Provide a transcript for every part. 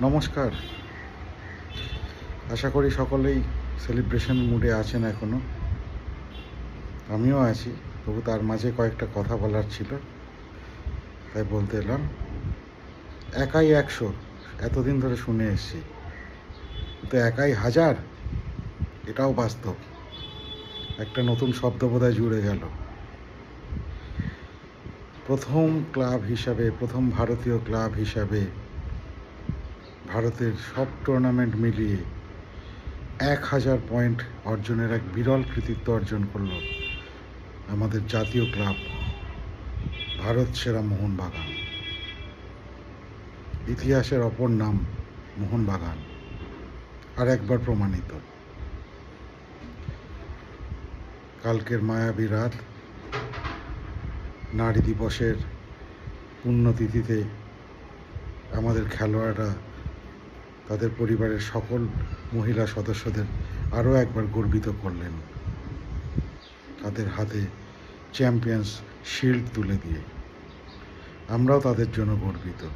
নমস্কার। আশা করি সকলেই সেলিব্রেশন মুডে আছেন এখনও। আমিও আছি, তবু তার মাঝে কয়েকটা কথা বলার ছিল, তাই বলতে এলাম। একাই একশো, এতদিন ধরে শুনে এসেছি। তো একাই হাজার, এটাও বাস্তব। একটা নতুন শব্দ বোধহয় জুড়ে গেল। প্রথম ক্লাব হিসাবে, প্রথম ভারতীয় ক্লাব হিসাবে ভারতের সব টুর্নামেন্ট মিলিয়ে এক হাজার পয়েন্ট অর্জনের এক বিরল কৃতিত্ব অর্জন করল আমাদের জাতীয় ক্লাব ভারত সেরা মোহনবাগান। ইতিহাসের অপর নাম মোহনবাগান, আর একবার প্রমাণিত। কালকের মায়াবী রাত নারী দিবসের পুণ্যতিথিতে আমাদের খেলোয়াড়রা তাদের পরিবারের সকল মহিলা সদস্যদের আরও একবার গর্বিত করলেন। তাদের হাতে চ্যাম্পিয়ন্স শিল্ড তুলে দিয়ে। আমরাও তাদের জন্য গর্বিত।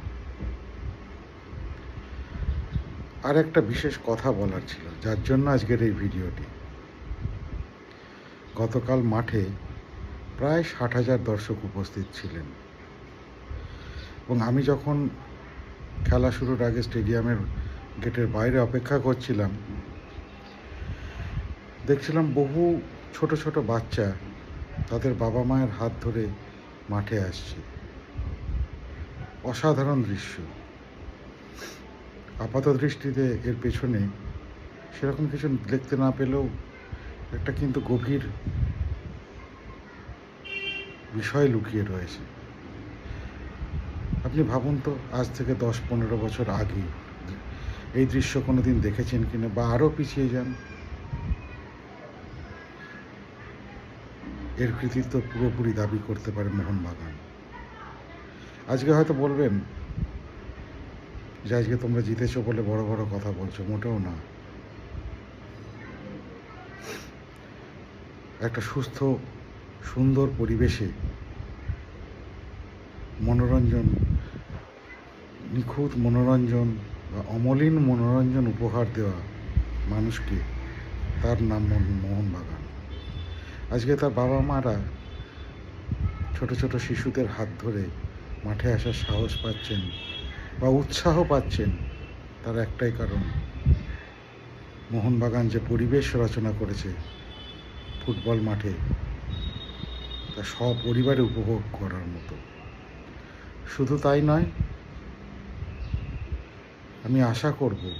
আর একটা বিশেষ কথা বলার ছিল, যার জন্য আজকের এই ভিডিওটি। গতকাল মাঠে প্রায় ষাট হাজার দর্শক উপস্থিত ছিলেন। এবং আমি যখন খেলা শুরুর আগে স্টেডিয়ামের গেটের বাইরে অপেক্ষা করছিলাম। দেখছিলাম বহু ছোট ছোট বাচ্চা তাদের বাবা মায়ের হাত ধরে মাঠে আসছে। অসাধারণ দৃশ্য। আপাত দৃষ্টিতে এর পেছনে সেরকম কিছু দেখতে না পেলেও একটা কিন্তু গভীর বিষয় লুকিয়ে রয়েছে। আপনি ভাবুন তো, আজ থেকে দশ পনেরো বছর আগে এই দৃশ্য কোনো দিন দেখেছেন কিনা বা আরও পিছিয়ে যান? এর কৃতিত্ব পুরোপুরি দাবি করতে পারে মোহনবাগান আজকে হয়তো বলবেন যে আজকে তোমরা জিতেছ বলে বড় বড় কথা বলছো, মোটেও না। একটা সুস্থ, সুন্দর পরিবেশে মনোরঞ্জন, নিখুঁত মনোরঞ্জন অমলিন মনোরঞ্জন উপহার দেওয়া মানুষকে, তার নাম মোহন- মোহনবাগান আজকে তার বাবা মারা ছোট ছোট শিশুদের হাত ধরে মাঠে আসার সাহস পাচ্ছেন বা উৎসাহ পাচ্ছেন, তার একটাই কারণ। মোহনবাগান যে পরিবেশ রচনা করেছে ফুটবল মাঠে, তা সপরিবারে উপভোগ করার মতো। শুধু তাই নয় আমি আশা করব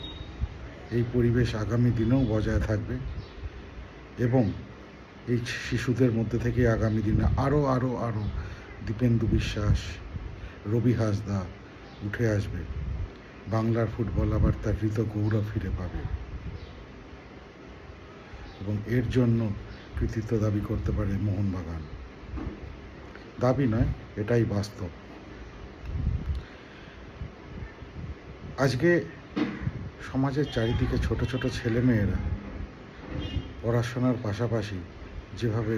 এই পরিবেশ আগামী দিনেও বজায় থাকবে এবং এই শিশুদের মধ্যে থেকে আগামী দিনে আরও আরও আরও দীপেন্দু বিশ্বাস, রবি হাসদা উঠে আসবে। বাংলার ফুটবল আবার তার হৃত গৌরব ফিরে পাবে। এবং এর জন্য কৃতিত্ব দাবি করতে পারে মোহনবাগান। দাবি নয়, এটাই বাস্তব। আজকে সমাজের চারিদিকে ছোট ছোট ছেলেমেয়েরা পড়াশোনার পাশাপাশি যেভাবে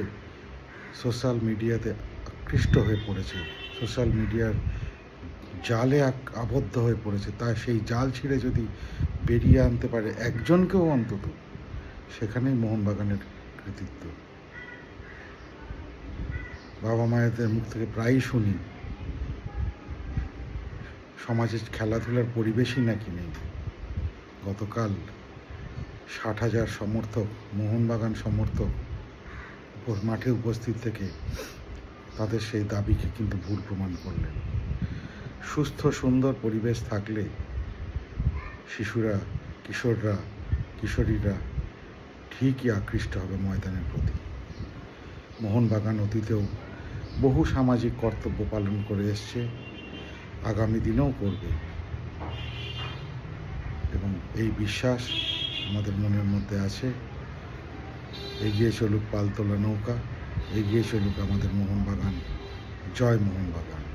সোশ্যাল মিডিয়াতে আকৃষ্ট হয়ে পড়েছে, সোশ্যাল মিডিয়ার জালে আবদ্ধ হয়ে পড়েছে তা সেই জাল ছিঁড়ে যদি বেরিয়ে আনতে পারে একজনকেও অন্তত, সেখানেই মোহনবাগানের কৃতিত্ব। বাবা মায়েদের মুখ থেকে প্রায়ই শুনি সমাজে খেলাধুলার পরিবেশই নাকি নেই? গতকাল ষাট হাজার সমর্থক, মোহনবাগান সমর্থক মাঠে উপস্থিত থেকে তাদের সেই দাবিকে কিন্তু ভুল প্রমাণ করলেন। সুস্থ, সুন্দর পরিবেশ থাকলে শিশুরা, কিশোররা, কিশোরীরা ঠিকই আকৃষ্ট হবে ময়দানের প্রতি। মোহনবাগান অতীতেও বহু সামাজিক কর্তব্য পালন করে এসছে। আগামী দিনেও করবে। এবং এই বিশ্বাস আমাদের মনের মধ্যে আছে। এগিয়ে চলুক পালতোলা নৌকা, এগিয়ে চলুক আমাদের মোহনবাগান। জয় মোহনবাগান।